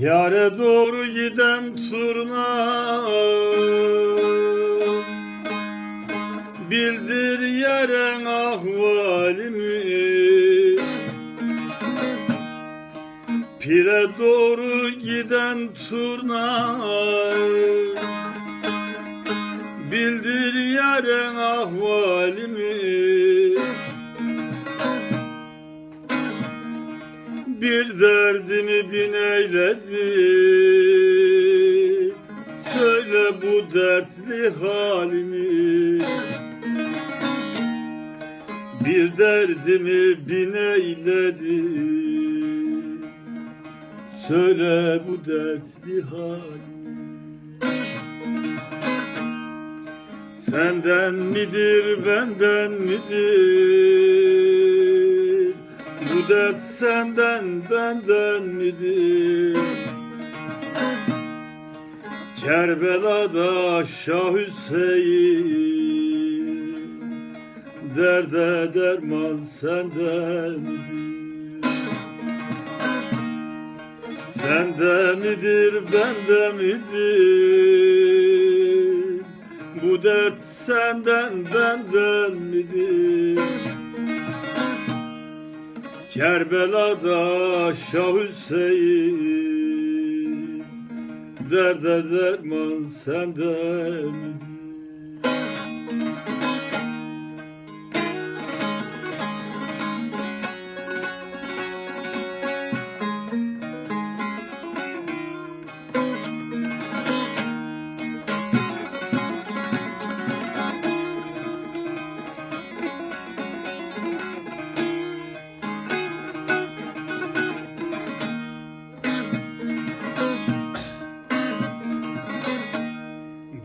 Yare doğru giden turna. Bildir yaren ahvalimi. Pire doğru giden turna. Bildir yaren ahvalimi derdimi bin eyledi. Söyle bu dertli halimi. Bir derdimi bin eyledi. Söyle bu dertli halimi. Senden midir benden midir Bu dert senden benden midir? Kerbela'da Şah Hüseyin Derde derman senden Sende midir bende midir? Bu dert senden benden midir Kerbela'da Şah Hüseyin Derde derman senden. midir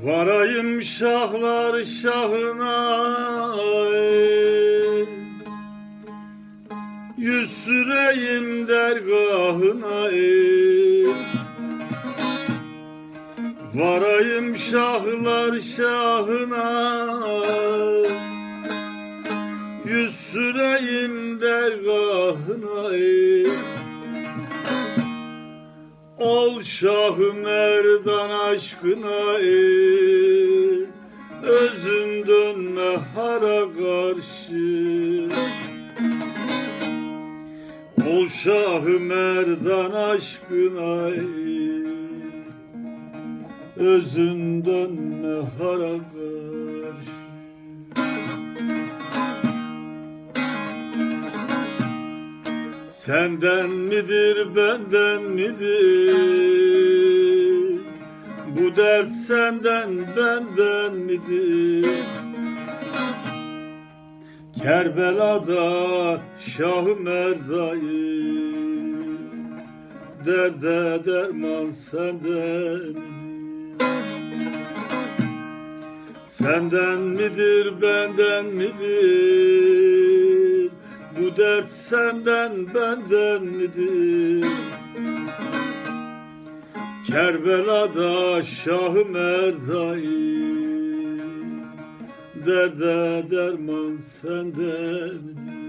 Varayım şahlar şahına. Yüz süreyim dergahına. Varayım şahlar şahına Yüz süreyim dergahına ey. Ol Şah-ı Merdan aşkına ey, Özün dönme hara karşı. Ol Şah-ı Merdan aşkına ey, Özün dönme hara karşı Senden midir benden midir? Bu dert senden benden midir? Kerbela'da Şah-ı Merda'yı Derde derman senden Senden midir benden midir Bu dert senden benden midir? Kerbela'da Şah-ı Merda'yı Derde derman senden midir